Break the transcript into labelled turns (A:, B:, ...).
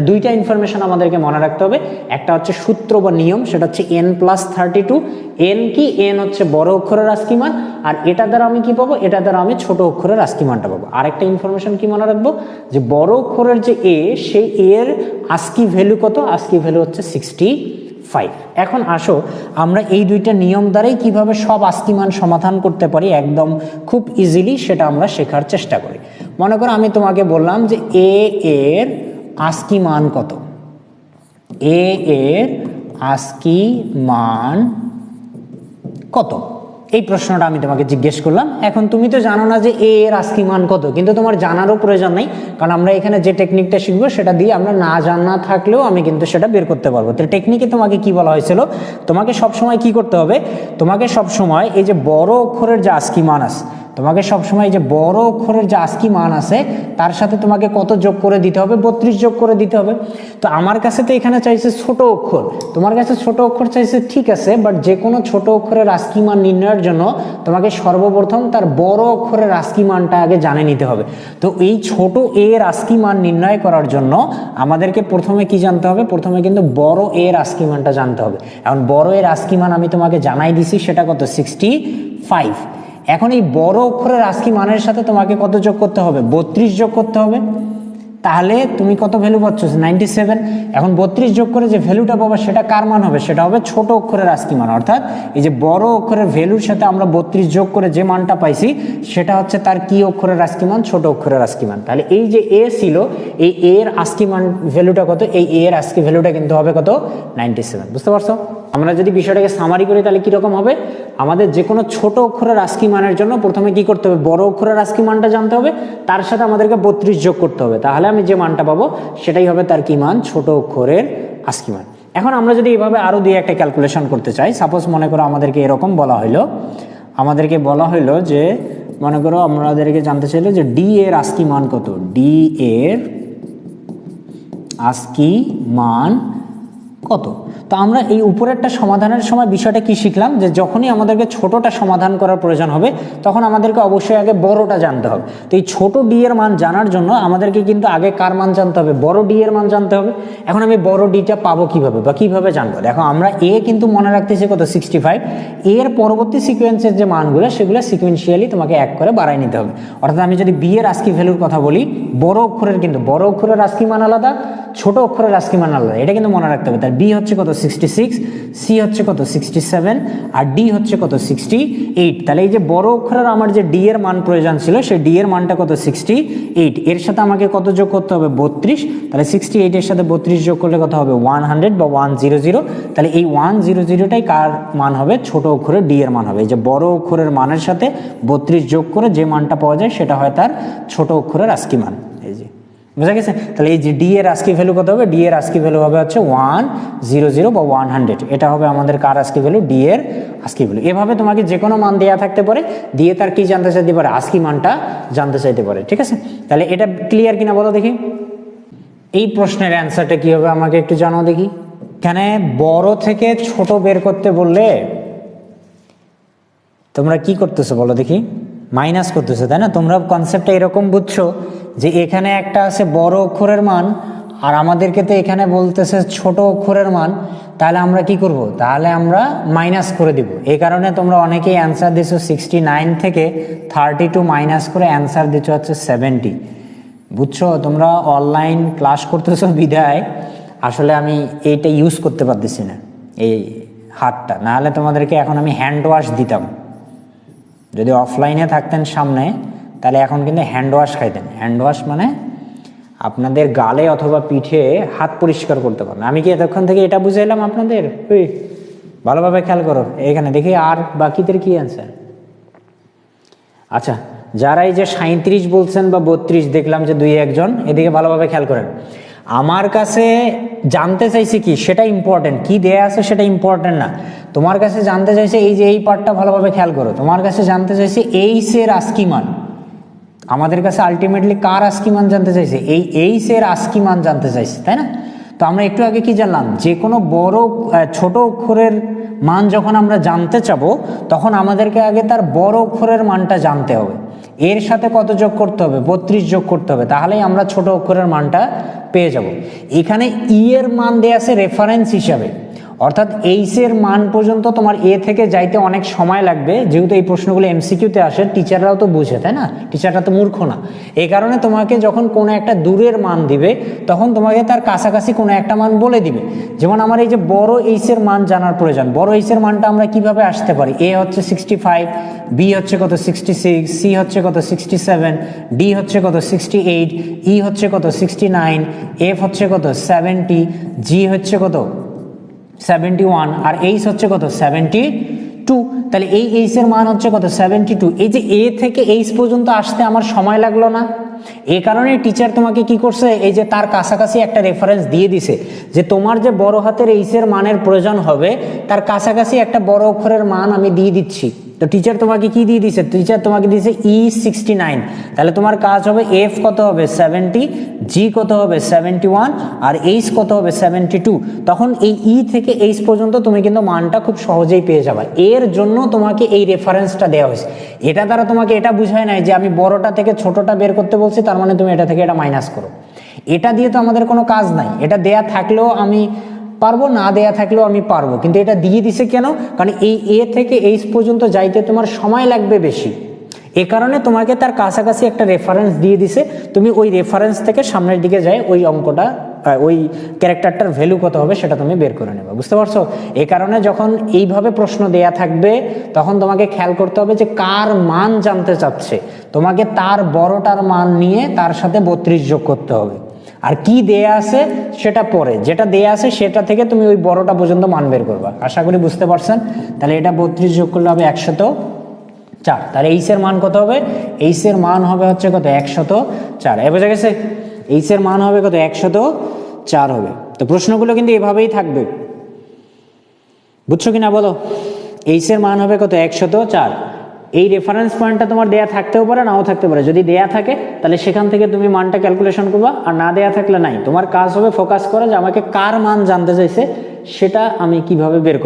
A: দুইটা ইনফরমেশন আমাদেরকে মনে রাখতে হবে। একটা হচ্ছে সূত্র বা নিয়ম, সেটা হচ্ছে N plus thirty two N কি? এন হচ্ছে বড় অক্ষরের আস্কিমান। আর এটা দ্বারা আমি কি পাবো? এটা দ্বারা আমি ছোট অক্ষরের আস্কিমানটা পাবো। আরেকটা ইনফরমেশন কি মনে রাখব? যে বড় অক্ষরের যে এ সেই এর আস্কি ভ্যালু কত? আস্কি ভ্যালু হচ্ছে সিক্সটি ফাইভ এখন আসো, আমরা এই দুইটা নিয়ম দ্বারাই কীভাবে সব আস্কিমান সমাধান করতে পারি একদম খুব ইজিলি সেটা আমরা শেখার চেষ্টা করি। মনে করো আমি তোমাকে বললাম যে এ এর আস্কি মান কত? এ এর আস্কি মান কত? এই প্রশ্নটা আমি তোমাকে জিজ্ঞেস করলাম। এখন তুমি তো জানো না যে এ এর আস্কি মান কত, কিন্তু তোমার জানারও প্রয়োজন নেই, কারণ আমরা এখানে যে টেকনিকটা শিখব সেটা দিয়ে আমরা না জানা থাকলেও আমি কিন্তু সেটা বের করতে পারব। তো টেকনিকে তোমাকে কি বলা হয়েছিল? তোমাকে সবসময় কি করতে হবে? তোমাকে সবসময় এই যে বড় অক্ষরের যে আস্কি মান আছে তোমাকে সবসময় যে বড় অক্ষরের যে আস্কি মান আছে, তার সাথে তোমাকে কত যোগ করে দিতে হবে? বত্রিশ যোগ করে দিতে হবে। তো আমার কাছে তো এখানে চাইছে ছোট অক্ষর। তোমার কাছে ছোট অক্ষর চাইছে ঠিক আছে বাট যে কোনো ছোট অক্ষরের আস্কি মান নির্ণয়ের জন্য তোমাকে সর্বপ্রথম তার বড় অক্ষরের আস্কি মানটা আগে জানে নিতে হবে। তো এই ছোট এর আস্কি মান নির্ণয় করার জন্য আমাদেরকে প্রথমে কি জানতে হবে? প্রথমে কিন্তু বড় এর আস্কি মানটা জানতে হবে। এখন বড় এর আস্কি মান আমি তোমাকে জানাই দিছি, সেটা কত? সিক্সটি ফাইভ এখন এই বড় অক্ষরের আস্কি মানের সাথে তোমাকে কত যোগ করতে হবে? বত্রিশ যোগ করতে হবে। তাহলে তুমি কত ভ্যালু পাচ্ছ? নাইনটি সেভেন এখন বত্রিশ যোগ করে যে ভ্যালুটা পাবো, সেটা কার মান হবে? সেটা হবে ছোট অক্ষরের আস্কি মান। অর্থাৎ এই যে বড় অক্ষরের ভ্যালুর সাথে আমরা বত্রিশ যোগ করে যে মানটা পাইছি, সেটা হচ্ছে তার কি অক্ষরের আস্কি মান? ছোট অক্ষরের আস্কি মান। তাহলে এই যে এ ছিল, এই এ এর আস্কি মান ভ্যালুটা কত? এই এ এর আস্কি ভ্যালুটা কিন্তু হবে কত? নাইনটি সেভেন বুঝতে পারছ? আমরা যদি বিষয়টাকে সামারি করি, তাহলে কীরকম হবে? আমাদের যে কোনো ছোট অক্ষরের আস্কি মানের জন্য প্রথমে কি করতে হবে? বড় অক্ষরের আস্কি মানটা জানতে হবে। তার সাথে আমাদেরকে বত্রিশ যোগ করতে হবে। তাহলে আমি যে মানটা পাবো, সেটাই হবে তার কি মান? ছোট অক্ষরের আস্কি মান। এখন আমরা যদি এভাবে আরও দিয়ে একটা ক্যালকুলেশন করতে চাই সাপোজ মনে করো আমাদেরকে এরকম বলা হইল, আমাদেরকে বলা হইল যে, মনে করো আমাদেরকে জানতে চাইলো যে ডি এর আস্কি মান কত? ডি এর আস্কি মান কত? তো আমরা এই উপরেরটা সমাধানের সময় বিষয়টা কি শিখলাম? যে যখনই আমাদেরকে ছোটটা সমাধান করার প্রয়োজন হবে, তখন আমাদেরকে অবশ্যই আগে বড়টা জানতে হবে। তো এই ছোট ডি এর মান জানার জন্য আমাদেরকে কিন্তু আগে কার মান জানতে হবে? বড় ডি এর মান জানতে হবে। এখন আমি বড় ডিটা পাবো কীভাবে বা কীভাবে জানব? দেখো, আমরা এ কিন্তু মনে রাখতেছি কত? সিক্সটি ফাইভ এর পরবর্তী সিকোয়েন্সের যে মানগুলো, সেগুলো সিকোয়েন্সিয়ালি তোমাকে এক করে বাড়াই নিতে হবে। অর্থাৎ আমি যদি বি এর আস্কি ভ্যালুর কথা বলি, বড় অক্ষরের কিন্তু, বড় অক্ষরের আস্কি মান আলাদা, ছোট অক্ষরের আস্কি মান আলাদা। এটা কিন্তু মনে রাখতে হবে। তার বি হচ্ছে কত? সিক্সটি সিক্স সি হচ্ছে কত? সিক্সটি সেভেন আর ডি হচ্ছে কত? সিক্সটি এইট তাহলে এই যে বড় অক্ষরের আমার যে ডি এর মান প্রয়োজন ছিল, সেই ডি এর মানটা কত? সিক্সটি এইট এর সাথে আমাকে কত যোগ করতে হবে? বত্রিশ। তাহলে সিক্সটি এইটের সাথে বত্রিশ যোগ করলে কত হবে? ওয়ান হান্ড্রেড বা ওয়ান জিরো জিরো তাহলে এই ওয়ান জিরো জিরোটাই কার মান হবে? ছোট অক্ষরের ডি এর মান হবে। এই যে বড় অক্ষরের মানের সাথে বত্রিশ যোগ করে যে মানটা পাওয়া যায়, সেটা হয় তার ছোট অক্ষরের আস্কি মান। বুঝা গেছে? তাহলে এই যে ডি এর আস্কি ভ্যালু কত হবে? ডি এর আস্কি ভ্যালু হবে হচ্ছে ওয়ান জিরো জিরো বা ওয়ান হান্ড্রেড এটা হবে আমাদের কার আস্কি ভ্যালু ডি এর আস্কি ভ্যালু এভাবে তোমাকে যে কোনো মান দেওয়া থাকতে পারে, দিয়ে তার কি জানতে চাইতে পারে? আস্কি মানটা জানতে চাইতে পারে, ঠিক আছে? তাহলে এটা ক্লিয়ার কিনা বলো দেখি। এই প্রশ্নের অ্যান্সারটা কি হবে আমাকে একটু জানাও দেখি। এখানে বড় থেকে ছোট বের করতে বললে তোমরা কি করতেছো বলো দেখি? মাইনাস করতেছো, তাই না? তোমরা কনসেপ্টটা এরকম বুঝছ যে এখানে একটা আছে বড় অক্ষরের মান, আর আমাদেরকে তো এখানে বলতেছে ছোট অক্ষরের মান, তাহলে আমরা কি করব? তাহলে আমরা মাইনাস করে দিব। এই কারণে তোমরা অনেকেই অ্যান্সার দিছো সিক্সটি নাইন থেকে থার্টি টু মাইনাস করে অ্যান্সার দিচ্ছ হচ্ছে সেভেন্টি বুঝছ? তোমরা অনলাইন ক্লাস করতেছো বিধায় আসলে আমি এইটা ইউজ করতে পারতেছি না, এই হাতটা। নাহলে তোমাদেরকে এখন আমি হ্যান্ড ওয়াশ দিতাম। যদি অফলাইনে থাকতেন সামনে তাহলে এখন কিন্তু হ্যান্ড ওয়াশ খাইতেন। হ্যান্ড ওয়াশ মানে আপনাদের গালে অথবা পিঠে হাত পরিষ্কার করতে পারেন। আমি কি এতক্ষণ থেকে এটা বুঝাইলাম আপনাদের? ওই ভালোভাবে খেয়াল করো। এখানে দেখি আর বাকিদের কি অ্যান্সার আচ্ছা যারা এই যে সাঁত্রিশ বলছেন বা বত্রিশ, দেখলাম যে দুই একজন, এদিকে ভালোভাবে খেয়াল করেন। আমার কাছে জানতে চাইছি কি, সেটা ইম্পর্টেন্ট কি দেয়া আছে সেটা ইম্পর্টেন্ট না। তোমার কাছে জানতে চাইছে এই যে এই পার্টটা ভালোভাবে খেয়াল করো। তোমার কাছে জানতে চাইছে এইসের আস্কি মান আমাদের কাছে আলটিমেটলি কার আস্কি মান জানতে চাইছে? এই এইসের আস্কি মান জানতে চাইছে, তাই না? তো আমরা একটু আগে কি জানলাম? যে কোনো বড় ছোট অক্ষরের মান যখন আমরা জানতে চাব, তখন আমাদেরকে আগে তার বড় অক্ষরের মানটা জানতে হবে। এর সাথে কত যোগ করতে হবে? বত্রিশ যোগ করতে হবে। তাহলেই আমরা ছোট অক্ষরের মানটা পেয়ে যাব। এখানে ই এর মান দেয়া আছে রেফারেন্স হিসাবে। অর্থাৎ এইচ এর মান পর্যন্ত তোমার এ থেকে যাইতে অনেক সময় লাগবে। যেহেতু এই প্রশ্নগুলো এমসিকিউতে আসে টিচাররাও তো বুঝে, তাই না? টিচাররা তো মূর্খ না। এই কারণে তোমাকে যখন কোনো একটা দূরের মান দিবে, তখন তোমাকে তার কাছাকাছি কোনো একটা মান বলে দিবে। যেমন আমার এই যে বড় এইচ এর মান জানার প্রয়োজন, বড় এইচ এর মানটা আমরা কীভাবে আসতে পারি? এ হচ্ছে সিক্সটি ফাইভ বি হচ্ছে কত? সিক্সটি সিক্স সি হচ্ছে কত? সিক্সটি সেভেন ডি হচ্ছে কত? সিক্সটি এইট ই হচ্ছে কত? সিক্সটি নাইন এফ হচ্ছে কত? সেভেন্টি জি হচ্ছে কত? সেভেন্টি ওয়ান আর এইচ হচ্ছে কত? সেভেন্টি টু তাহলে এই এইচের মান হচ্ছে কত? সেভেন্টি টু এই যে এ থেকে এইচ পর্যন্ত আসতে আমার সময় লাগল না। এ কারণে টিচার তোমাকে কি করছে? এই যে তার কাছাকাছি একটা রেফারেন্স দিয়ে দিছে যে তোমার যে বড় হাতের এইচের মানের প্রয়োজন হবে, তার কাছাকাছি একটা বড় অক্ষরের মান আমি দিয়ে দিচ্ছি। তো টিচার তোমাকে কি দিয়ে দিছে টিচার তোমাকে দিয়েছে ই সিক্সটি নাইন তাহলে তোমার কাজ হবে এফ কত হবে? সেভেন্টি জি কত হবে? সেভেন্টি ওয়ান আর এইচ কত হবে? সেভেন্টি টু তখন এই ই থেকে এইচ পর্যন্ত তুমি কিন্তু মানটা খুব সহজেই পেয়ে যাবে। এর জন্য তোমাকে এই রেফারেন্সটা দেওয়া হয়েছে। এটা দ্বারা তোমাকে এটা বুঝায় নাই যে আমি বড়টা থেকে ছোটটা বের করতে বলছি, তার মানে তুমি এটা থেকে এটা মাইনাস করো। এটা দিয়ে তো আমাদের কোনো কাজ নাই। এটা দেয়া থাকলেও আমি পারব, না দেয়া থাকলেও আমি পারব। কিন্তু এটা দিয়ে দিছে কেন? কারণ এই এ থেকে এইচ পর্যন্ত যাইতে তোমার সময় লাগবে বেশি। এ কারণে তোমাকে তার কাছাকাছি একটা রেফারেন্স দিয়ে দিছে। তুমি ওই রেফারেন্স থেকে সামনের দিকে যাই, ওই অঙ্কটা ওই ক্যারেক্টারটার ভ্যালু কত হবে সেটা তুমি বের করে নেবে। বুঝতে পারছ? এ কারণে যখন এইভাবে প্রশ্ন দেয়া থাকবে, তখন তোমাকে খেয়াল করতে হবে যে কার মান জানতে চাচ্ছে। তোমাকে তার বড়টার মান নিয়ে তার সাথে বত্রিশ যোগ করতে হবে। আর কি দেয়া আছে সেটা পরে। যেটা দেয়া আছে সেটা থেকে তুমি ওই বড়টা পর্যন্ত মান বের করবা। আশা করি বুঝতে পারছেন? তাহলে এটা বত্রিশ যোগ করলে হবে একশত চার। তাহলে এইচ এর মান কত হবে? এইচ এর মান হবে হচ্ছে কত? একশত চার। এ বোঝা গেছে? এইসের মান হবে কত? একশত চার হবে। তো প্রশ্নগুলো কিন্তু এভাবেই থাকবে। বুঝছ কিনা বলো? এইচ এর মান হবে কত? একশত চার। এই রেফারেন্স পয়েন্টটা তোমার দেয়া থাকতেও পারে, নাও থাকতে পারে। যদি দেয়া থাকে, তাহলে সেখান থেকে তুমি মানটা ক্যালকুলেশন করবা, আর না দেয়া থাকলে নাই। তোমার কাজ হবে ফোকাস করা যে আমাকে কার মান জানতে চাইছে, সেটা আমি কীভাবে বের